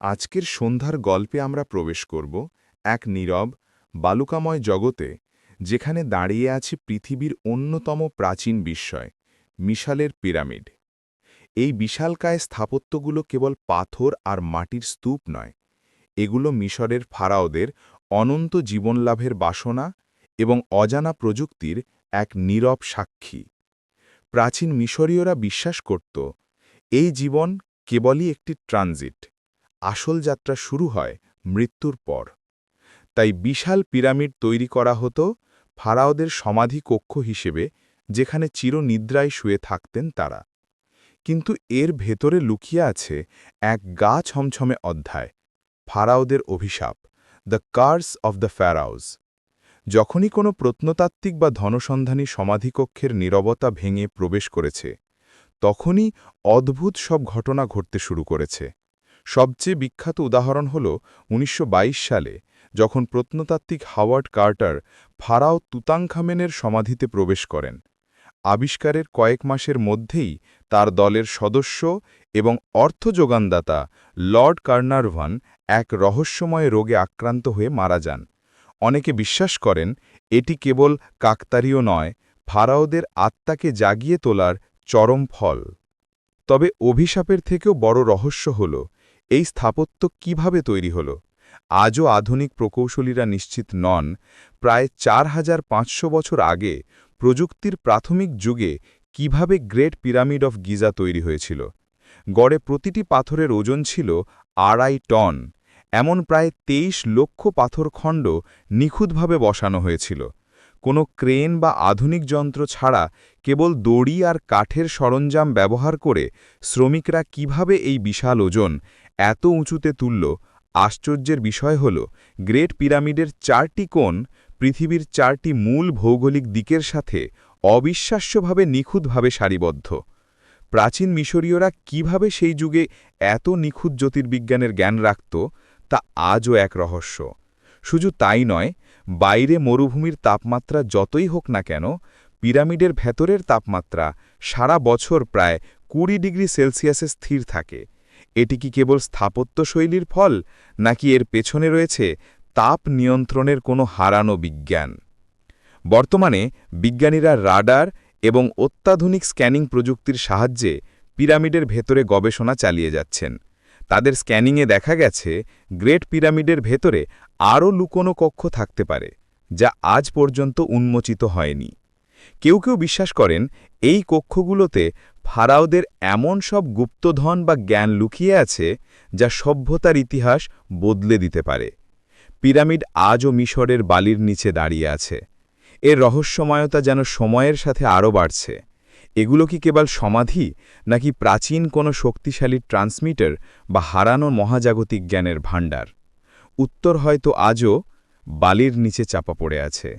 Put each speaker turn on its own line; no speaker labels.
আজকের সন্ধ্যার গল্পে আমরা প্রবেশ করব এক নীরব, বালুকাময় জগতে, যেখানে দাঁড়িয়ে আছে পৃথিবীর অন্যতম প্রাচীন বিস্ময়, মিশালের পিরামিড। এই বিশালকায় স্থাপত্যগুলো কেবল পাথর আর মাটির স্তূপ নয়, এগুলো মিশরের ফারাওদের অনন্ত জীবনলাভের বাসনা এবং অজানা প্রযুক্তির এক নীরব সাক্ষী। প্রাচীন মিশরীয়রা বিশ্বাস করত, এই জীবন কেবলই একটি ট্রানজিট। আসল যাত্রা শুরু হয় মৃত্যুর পর। তাই বিশাল পিরামিড তৈরি করা হতো ফারাওদের সমাধি কক্ষ হিসেবে, যেখানে চিরনিদ্রায় শুয়ে থাকতেন তারা। কিন্তু এর ভেতরে লুকিয়ে আছে এক গা ছমছমে অধ্যায়, ফারাওদের অভিশাপ, the curse of the pharaohs যখনই কোনো প্রত্নতাত্ত্বিক বা ধনসন্ধানী সমাধিকক্ষের নীরবতা ভেঙে প্রবেশ করেছে, তখনই অদ্ভুত সব ঘটনা ঘটতে শুরু করেছে। সবচেয়ে বিখ্যাত উদাহরণ হল উনিশশো বাইশ সালে, যখন প্রত্নতাত্ত্বিক হাওয়ার্ড কার্টার ফারাও তুতাংখামেনের সমাধিতে প্রবেশ করেন। আবিষ্কারের কয়েক মাসের মধ্যেই তার দলের সদস্য এবং অর্থ যোগানদাতা লর্ড কার্নারভান এক রহস্যময় রোগে আক্রান্ত হয়ে মারা যান। অনেকে বিশ্বাস করেন, এটি কেবল কাকতারীয় নয়, ফারাওদের আত্মাকে জাগিয়ে তোলার চরম ফল। তবে অভিশাপের থেকেও বড় রহস্য হল এই স্থাপত্য কীভাবে তৈরি হল? আজও আধুনিক প্রকৌশলীরা নিশ্চিত নন, প্রায় চার হাজার পাঁচশো বছর আগে প্রযুক্তির প্রাথমিক যুগে কীভাবে গ্রেট পিরামিড অফ গিজা তৈরি হয়েছিল। গড়ে প্রতিটি পাথরের ওজন ছিল আড়াই টন, এমন প্রায় তেইশ লক্ষ পাথরখণ্ড নিখুঁতভাবে বসানো হয়েছিল। কোনো ক্রেন বা আধুনিক যন্ত্র ছাড়া কেবল দড়ি আর কাঠের সরঞ্জাম ব্যবহার করে শ্রমিকরা কীভাবে এই বিশাল ওজন এত উঁচুতে তুলল? আশ্চর্যের বিষয় হল, গ্রেট পিরামিডের চারটি কোণ পৃথিবীর চারটি মূল ভৌগোলিক দিকের সাথে অবিশ্বাস্যভাবে নিখুঁতভাবে সারিবদ্ধ। প্রাচীন মিশরীয়রা কীভাবে সেই যুগে এত নিখুঁত জ্যোতির্বিজ্ঞানের জ্ঞান রাখত, তা আজও এক রহস্য। শুধু তাই নয়, বাইরে মরুভূমির তাপমাত্রা যতই হোক না কেন, পিরামিডের ভেতরের তাপমাত্রা সারা বছর প্রায় কুড়ি ডিগ্রি সেলসিয়াসে স্থির থাকে। এটি কি কেবল স্থাপত্যশৈলীর ফল, নাকি এর পেছনে রয়েছে তাপ নিয়ন্ত্রণের কোনো হারানো বিজ্ঞান? বর্তমানে বিজ্ঞানীরা রাডার এবং অত্যাধুনিক স্ক্যানিং প্রযুক্তির সাহায্যে পিরামিডের ভেতরে গবেষণা চালিয়ে যাচ্ছেন। তাদের স্ক্যানিংয়ে দেখা গেছে, গ্রেট পিরামিডের ভেতরে আরও লুকোনো কক্ষ থাকতে পারে, যা আজ পর্যন্ত উন্মোচিত হয়নি। কেউ কেউ বিশ্বাস করেন, এই কক্ষগুলোতে ফারাওদের এমন সব গুপ্তধন বা জ্ঞান লুকিয়ে আছে, যা সভ্যতার ইতিহাস বদলে দিতে পারে। পিরামিড আজও মিশরের বালির নিচে দাঁড়িয়ে আছে। এর রহস্যময়তা যেন সময়ের সাথে আরও বাড়ছে। এগুলো কি কেবল সমাধি, নাকি প্রাচীন কোনো শক্তিশালী ট্রান্সমিটার বা হারানো মহাজাগতিক জ্ঞানের ভাণ্ডার? উত্তর হয়তো আজও বালির নিচে চাপা পড়ে আছে।